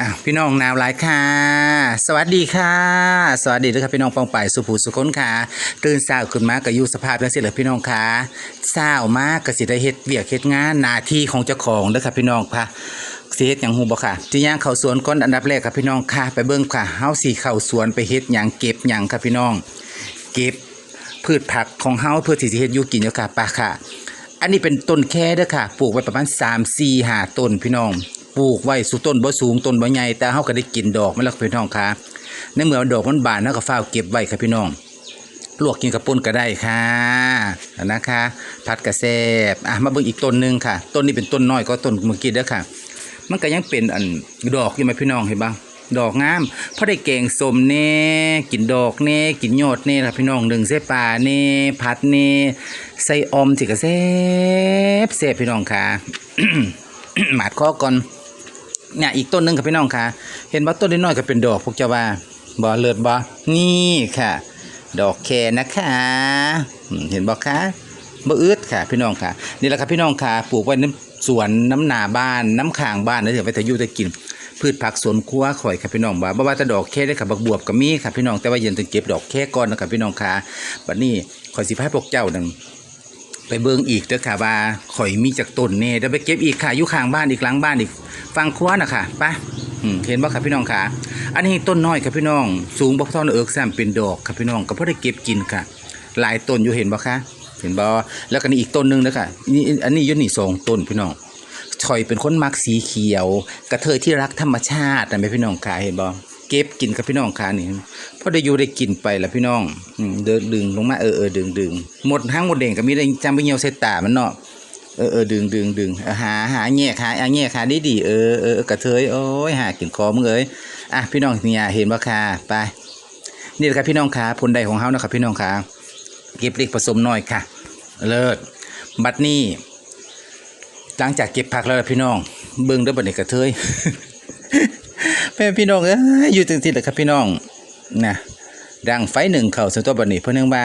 อะพี่น้องนาวหลายค่ะ สวัสดีค่ะ สวัสดีด้วยครับพี่น้องปองไปายสุภูสุขนค่ะตื่นเช้าขึ้นมาก็อยู่สภาพจังซี่แหละพี่น้องค่ะเช้ามากก็สิได้เฮ็ดเวียกเฮ็ดงานหน้าที่ของเจ้าของด้อครับพี่น้องค่ะสิเฮ็ดหยังฮู้บ่ค่ะสิย่างเข้าสวนก่อนอันดับแรกครับพี่น้องค่ะ ไปเบิ่งค่ะเฮาสิเข้าสวนไปเฮ็ดหยังเก็บหยังครับพี่น้อง เก็บพืชผักของเฮาเพื่อที่จะเฮ็ดอยู่กินเด้อค่ะปะค่ะ อันนี้เป็นต้นแค่เด้อค่ะ ปลูกไว้ประมาณ3 4 5ต้นพี่น้อง ลูกไว้สู่ต้นบ่สูงต้นบ่ใหญ่แต่เฮาก็ได้กินดอกมันแล้วพี่น้องค่ะในเมื่อดอกมันบานเฮาก็ฟ้าเก็บไว้ครับพี่น้องลวกกินกับปุ้นก็ได้ค่ะนะคะผัดกระแซบอะมาเบิ่งอีกต้นหนึ่งค่ะ ต้นนี้เป็นต้นน้อยก็ต้นเมื่อกี้เด้อค่ะ มันก็ยังเป็นอันดอกอยู่ไหมพี่น้องเห็นบ้างดอกงามเพราะได้แกงสมเน่กินดอกเน่กินยอดเน่ครับพี่น้องหนึ่งเส้ปลาเน่ผัดเน่ใส่อมสิกระแซบแซบพี่น้องค่ะหมาดคอก่อน เนี่ยอีกต้นหนึงครับพี่น้องค่ะ เห็นว่าต้นน้อยๆก็เป็นดอกพวกเจ้าว่าบ่เลิศบ่นี่ค่ะ ดอกแคนะคะเห็นบ่คะบ่อึดค่ะพี่น้องค่ะนี่แหละครับพี่น้องค่ะปลูกไว้น้ำสวนน้ำหนาบ้านน้ำขางบ้านนะเดี๋ยวไปแต่อยู่แต่กิน พืชผักสวนครัวข่อยครับพี่น้องว่าบ่ว่าแต่ดอกแค่ได้ค่ะบักบวบก็มีค่ะพี่น้องแต่ว่าเย็นต้องเก็บดอกแค่ก่อนนะครับพี่น้องค่ะบัดนี้ข่อยสิพาพวกเจ้านั่น ไปเบิ่งอีกเด้อค่ะว่าข่อยมีจากต้นแน่เดี๋ยวไปเก็บอีกค่ะอยู่ข้างบ้านอีกหลังบ้านอีกฟังครัวนะค่ะไปอืมเห็นบ่ครับพี่น้องค่ะ อันนี้ต้นน้อยครับพี่น้อง สูงบ่เท่าเอิกแซมเป็นดอกครับพี่น้องก็พอได้เก็บกินค่ะ หลายต้นอยู่เห็นบ่คะเห็นบ่แล้วก็นี่อีกต้นหนึงนะค่ะนี่อันนี้ยู่นี่สองต้นพี่น้องชอยเป็นคนมักสีเขียว กระเทยที่รักธรรมชาตินะแม่พี่น้องค่ะเห็นบ่ เก็บกินกับพี่น้องค่ะนี่พอได้อยู่ได้กินไปแล้วพี่น้องเดินดึงลงมาเออเออดึงดึงหมดทั้งหมดเด่งก็มีได้จำไปเหี่ยวใส่ตามันเนาะเออเออดึงดึงดึงหาหาแง่ขาอะแง่ขาดีดีเออเออกระเทยโอ้ยหากินคอมึงเอ้ยอะพี่น้องเนี่ยเห็นบ่ค่ะไปนี่แหละครับพี่น้องขาผลใดของเฮานะครับพี่น้องขาเก็บเล็กผสมน้อยค่ะ เลิศบัดนี้หลังจากเก็บผักแล้วพี่น้องเบิ่งเด้อบัดนี้กระเทย ม่พี่น้องเอ้ยอยู่จังซี่แหละครับพี่น้องนะดังไฟหนึ่งเข้าสู่ตัวบัดนี้เพิ่นนึงว่า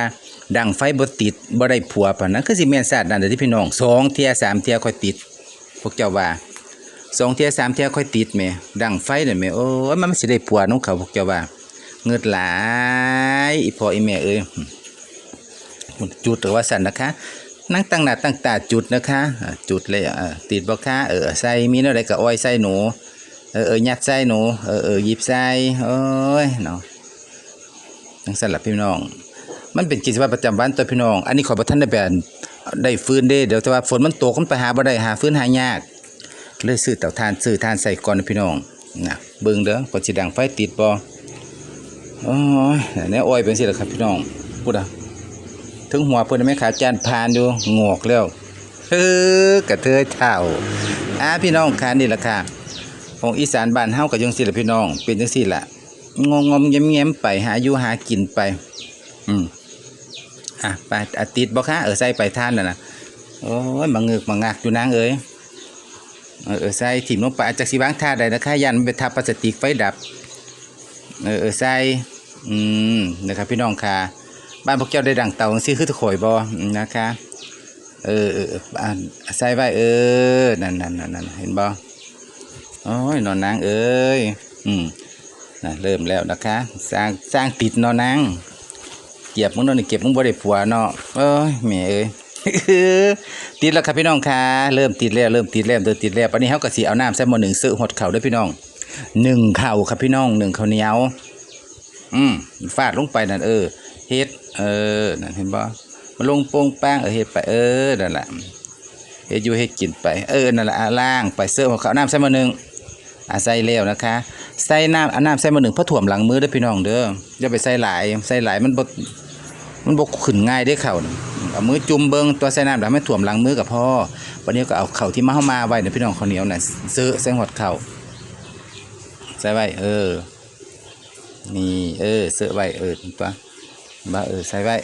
ดังไฟบ่ติดบ่ได้ผัวปานนั้นคือสิแม่นซาดนั่นเด้อที่พี่น้องสองเที่ยสามเที่ยค่อยติด พวกเจ้าว่าสองเที่ยสามเที่ยค่อยติดแหม่ดังไฟนั่นแหม่โอ้ยมันสิได้ผัวน้องเขาพวกเจ้าว่าเงิดหลายอีพ่ออีแม่เอ้ยจุดหรือว่าสั่นนะคะ นั่งตั้งหน้าตั้งตาจุดนะคะ จุดเลยอ่าติดบ่คะเออใส่มีอะไรก็อ้อยใส่หนู เออเออยัดใส่หนูเออเออยิบใส่โอ้ยเนาะนั่งสั่นละพี่น้อง มันเป็นกิจวัตรประจำวันตัวพี่น้อง อันนี้ขอประท่านได้แบบได้ฟื้นเด้เดี๋ยวแต่ว่าฝนมันตกมันไปหาบ่ได้หาฟื้นหายาก เลยซื้อเต่าถ่านซื้อถ่านใส่ก่อนพี่น้องนะเบิ่งเด้อก่อนสิดังไฟติดบ่โอ้ยเนี่ยอ้อยเป็นสิล่ะครับพี่น้องพูดอะถึงหัวเพิ่นไม่ขาจานพานอยู่งอกแล้วเฮ้อกระเทยเท่าอ่าพี่น้องค่ะนี่ล่ะค่ะ ของอีสานบ้านเฮาก็จังซี่ละพี่น้อง เป็นจังซี่ละงงงๆแง้มๆไปหาอยู่หากินไป อืมอะไปอาติดบ่คะเออใส่ไปทานแล้วนะโอ้ยมาเงึกมางักอยู่นางเอ้ยเออใส่ถิ่มลงไปอาจจะสิวางท่าใดนะคะยันไปทับพลาสติกไฟดับเออเออใส่อืมนะครับพี่น้องค่ะบ้านพวกเจ้าได้ดังเตาซี่คือตะโขอยบ่อืมนะคะ เออเออใส่ไว้เออนั่นนั่นนั่นนั่นเห็นบ่ โอ้ยนอนนางเอ้ยอืมน่ะเริ่มแล้วนะคะ สร้างสร้างติดนอนนางเก็บมึงนอนนี่เก็บมึงบ่ได้ผัวเนาะเอ้ยแม่เอ้ยติดแล้วครับพี่น้องค่ะเริ่มติดแล้วเริ่มติดแล้วเริ่มติดแล้วอันนี้เฮาก็สิเอาน้ำใส่หม้อหนึ่งซื้อหดเข่าด้วยพี่น้องหนึ่งเข่าครับพี่น้องหนึ่งเข้าเหนียว อืมฟาดลงไปนั่นเออเฮ็ดเออนั่นเห็นบ่มาลงโป่งแป้งเออเฮ็ดไปเออนั่นแหละเฮ็ดอยู่เฮ็ดกินไปเออนั่นแหละล่างไปเสิร์ฟของเข่าน้ำใส่มาหนึ่ง อะใส่แล้วนะคะ ใส่น้ำอาน้ำใส่มาหนึ่งพระถ่วมหลังมือด้อพี่น้องเด้ออย่าไปใส่หลายใส่หลายมันบ่มันบ่ขึ้นง่ายเด้เข่าน่ะเอามือจุ่มเบิงตัวใส่น้ำแล้วไม่ถ่วมหลังมือกับพ่อวันนี้ก็เอาเข่าที่มาเฮามาไว้เด้อพี่น้องข้าวเหนียวน่ะเสื้อใส่หดเข่าใส่ไว้เออ นี่เออเสื้อไว้เออตัวบ้าเออใส่ไว้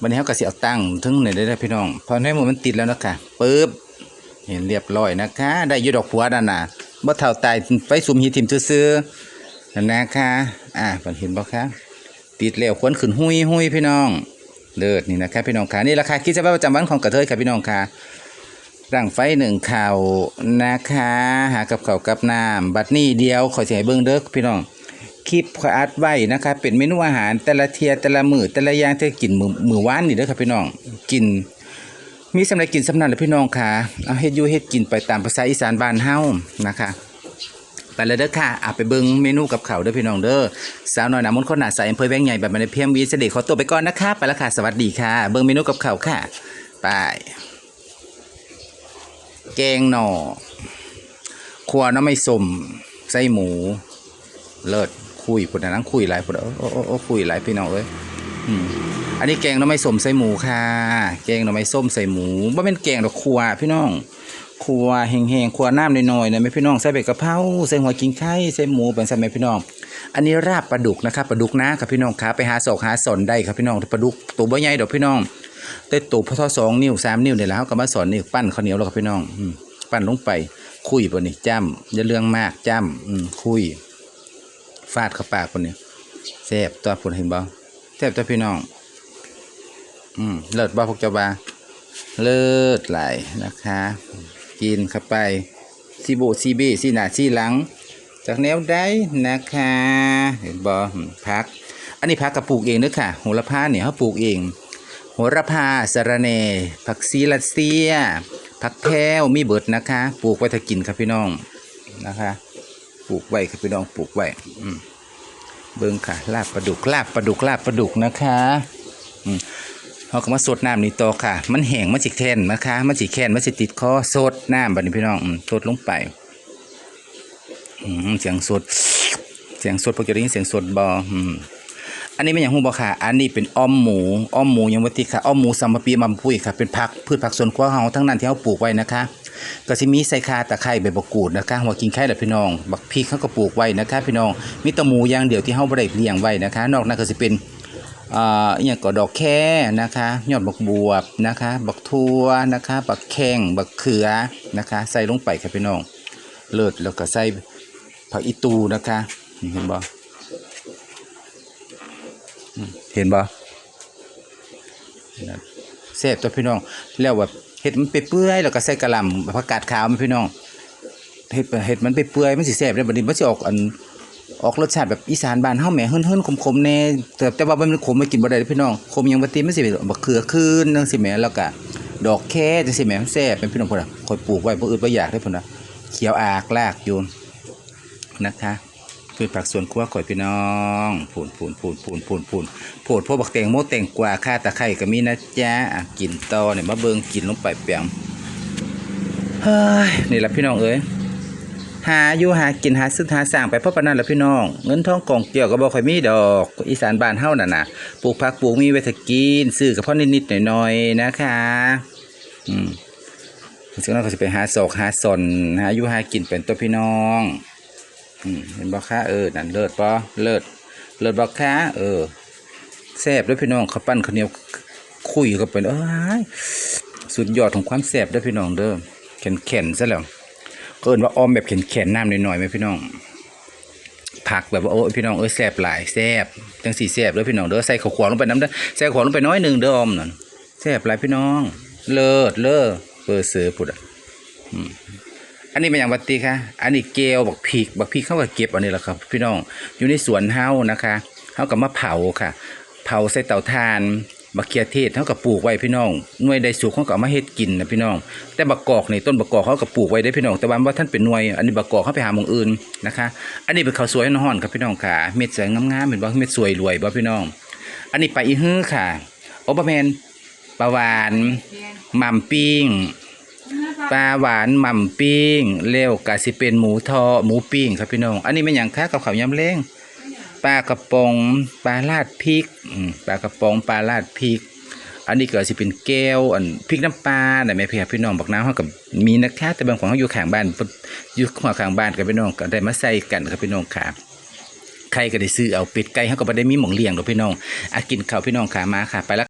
วันนี้เขาก็สิเอาตั้งถึงไหนได้แล้วพี่น้องพอให้หมดมันติดแล้วนะคะปึ๊บ เห็นเรียบร้อยนะคะ ได้ยุดอกผัวด้านหน้าบ่เท่าตายไปสุมหีทิมซื้อๆนั่นะคะอ่าเพิ่นเห็นบ่คะติดแล้วควนขึ้นหุยหุยพี่น้องเลิศนี่นะคะพี่น้องค่ะนี่ราคากิดจะวัตรประจำวันของกระเทยค่ะพี่น้องค่ะร่างไฟหนึ่งข่าวนะคะ หากับเขาวกับน้ำบัดนี้เดียวขอเสียเบิ้งเด้อพี่น้องคลิปขออัดไว้นะคะเป็นเมนูอาหารแต่ละเทียแต่ละมือแต่ละอย่างที่กินมือมือวานนี่เด้อครับพี่น้องกิน มีสำหรับกินสำนักเลยพี่น้องค่ะ เอาเฮ็ดยูเฮ็ดกินไปตามภาษาอีสานบ้านเฮานะคะไปเลยเด้อค่ะอาไปเบิ่งเมนูกับเขาเด้อพี่น้องเด้อ สาวน้อยน้ำมนต์คนหนาใสอำเภอแวงใหญ่แบบมันเพียงวีเสด็จขอตัวไปก่อนนะคะไปแล้วค่ะ สวัสดีค่ะ เบิ่งเมนูกับเขาค่ะ ไป แกงหน่อครัวน้ำไม่สมไส้หมู เลิศคุยพุ่นนะนั่งคุยหลายพุ่นนะโอ้โอ้โอ้คุยหลายพี่น้องเอ้ย อันนี้แกงหน้ำไม่ส้มใส่หมูค่ะ แกงหน้ำไม่ส้มใส่หมูว่าเป็นแกงดอกครัวพี่น้องครัวแห้งๆครัวน้ำน้อยๆนะไม่พี่น้องใส่ใบกะเพราใส่หัวกิงไข่ใส่หมูเป็นใส่ไหมพี่น้อง อันนี้ราบปลาดุกนะครับปลาดุกนะครับพี่น้องครับไปหาศอกหาสอนได้ครับพี่น้องปลาดุกตัวบ่ใหญ่ดอกพี่น้องแต่ตัวพอทอสองนิ้วสามนิ้วเนี่ยแล้วก็มาสอนนี่ปั้นข้าวเหนียวแล้วครับพี่น้องปั้นลงไปคุยปะนี่จ้ำอย่าเรื่องมากจ้ำคุยฟาดเข้าปากคนนี้แซ่บตัวผลเห็นบ่ แซ่บตัวพี่น้อง อืมเลิศบ่พวกเจ้าบาเลิศไหลนะคะ กินเข้าไปซีโบซีเบซีหน้าซีหลัง จากแนวได้นะคะ เห็นบ่อืมพัก อันนี้พักกับปลูกเองเด้อค่ะโหระพาเนี่ยเขาปลูกเองโหระพาสะรเน ผักซีลัดเซีย ผักแพรวมีเบิดนะคะ ปลูกไว้ถ้ากินครับพี่น้องนะคะ ปลูกไว้ครับพี่น้องปลูกไว้อืม เบิ่งค่ะ ลาบปลาดุกลาบปลาดุกลาบปลาดุกนะคะอืมเขาก็มาสดน้ำนี่ต่อค่ะ มันแห้งมันจิแค้นนะคะมันจิแค้นมันจิติดคอสดน้ำบัดนี้พี่น้องอืมสดลงไปอืมเสียงสด เสียงสดพวกจะได้ยินเสียงสดบออืม อันนี้ไม่อย่างหูบอค่ะ อันนี้เป็นอ้อมหมู อ้อมหมูยังวัติค่ะ อ้อมหมูสัมปปีมัมพุยค่ะ เป็นผักพืชผักสวนครัวเฮาทั้งนั้นที่เขาปลูกไว้นะคะ ก็สิมีใส่คาตะไคร้ใบบักกูดนะคะหัวกินไข่แหละพี่น้อง บักพริกเขาก็ปลูกไว้นะคะ พี่น้อง มีตะหมูอย่างเดียวที่เฮาบ่ได้เลี้ยงไว้นะคะ นอกนั้นก็สิเป็นอ่าอย่างก็ดอกแค่นะคะ ยอดบักบวบนะคะ บักทั่วนะคะ บักแข้งบักเขือนะคะ ใส่ลงไปค่ะพี่น้อง เลิศแล้วก็ใส่ผักอีตูนะคะเห็นบ่อืม เห็นบ่แซ่บตัวพี่น้อง แล้วแบบเห็ดมันไปเปื่อยแล้วก็ใส่กระหล่ำผักกาดขาวมันพี่น้องเห็ดเห็ดมันไปเปื่อยมันสิแซ่บได้บัดนี้มันสิออกอันออกรสชาติแบบอีสานบ้านเฮาแหม่เฮิ่นๆขมๆแน่แต่แต่ว่ามันขมมันกินบ่ได้เด้อพี่น้องขมยังบ่ติมันสิเป็นบักเขือคืนจังซี่แหมแล้วก็ดอกแค่จังซี่แหมมันแซ่บเป็นพี่น้องพุ่นน่ะคอยปลูกไว้บ่อื่นบ่อยากได้พุ่นน่ะเขียวอากลากอยู่นะคะ พืชผักสวนครัวข่อยพี่น้องพูนพูนพูนพูนพูนพูนโพดพวกบักแตงโมแตงกวาค่าตะไคร้ก็มีนะจ๊ะอะกินต่อเนี่ยมาเบิงกินลงไปเปียงเฮ้ยนี่แหละพี่น้องเอ้ยหาอยู่หากินหาซื้อหาสร้างไปเพราะปานนั้นละพี่น้อง เงินทองกองเกี่ยวก็บ่ค่อยมีดอกอีสานบ้านเฮ้านั่นน่ะปลูกผักปลูกมีไว้ถกินซื้อก็พอนิดๆหน่อยๆนะคะ อืมซึ่งเราก็สิไปหาศอกหาสนหาอยู่หากินเป็นตัวพี่น้อง เห็นบ่คะเออนั่นเลิศบ่เลิศเลิศบ่คะเออแซ่บด้วยพี่น้องข้าวปั้นข้าวเหนียวคุยก็เป็นเอ้ยสุดยอดของความแซ่บด้วยพี่น้องเด้อแข็งๆซะแล้วก็เอินว่าออมแบบแข็งๆน้ำหน่อยๆไหมพี่น้องผักแบบว่าโอ้พี่น้องเอ้ยแซ่บหลายแซ่บจังสี่แซ่บด้อพี่น้องเด้อใส่ข้าวขวางลงไปน้ำเด้อใส่ขวางลงไปน้อยหนึงเด้อออมนั่นแซ่บหลายพี่น้อง เลิศเลิศเปอร์เสือพุดอะ อันนี้เป็นอย่างวัตติค่ะ อันนี้เกลบักพริกบักพริกเขาก็เก็บอันนี้แหละครับ พี่น้องอยู่ในสวนเฮานะคะเฮากับมาเผาค่ะ เผาใส่เตาถ่านบักเขียเทศเฮากับปลูกไว้พี่น้องหน่วยใดสุกเขาก็เอามาเฮ็ดกินนะพี่น้อง แต่บักกอกนี่ต้นบักกอกเขาก็ปลูกไว้ได้อพี่น้อง แต่ว่าว่าท่านเป็นหน่วย อันนี้บักกอกเขาไปหาหมองอื่นนะคะ อันนี้เป็นข้าวสวยน้อนๆครับพี่น้องค่ะ เม็ดสวยงามๆเห็นบ่เม็ดสวยรวยบ่พี่น้อง อันนี้ปลาอีฮื้อค่ะ โอบ่แม่นปลาหวานหม่ำปิ้ง ปลาหวานหม่ำปิ้งเร็วกะสิเป็นหมูทอหมูปิ้งครับพี่น้อง อันนี้เป็นอย่างค่ากับข้าวยำเล้งปลากระปองปลาลาดพริกปลากระปองปลาลาดพริก อันนี้ก็สิเป็นแก้วอันพริกน้ำปลาแต่แม่พี่พี่น้องบอกน้ำเขากับมีนะคะแต่บางของเขาอยู่ข้างบ้านอยู่ข้างข้างบ้านกับพี่น้องก็ได้มาใส่กันครับพี่น้องค่ะใครก็ได้ซื้อเอาเป็ดไก่เขาก็ไม่ได้มีหมองเลี้ยงหรอกพี่น้องอากินข้าวพี่น้องขามาค่ะไปแล้ว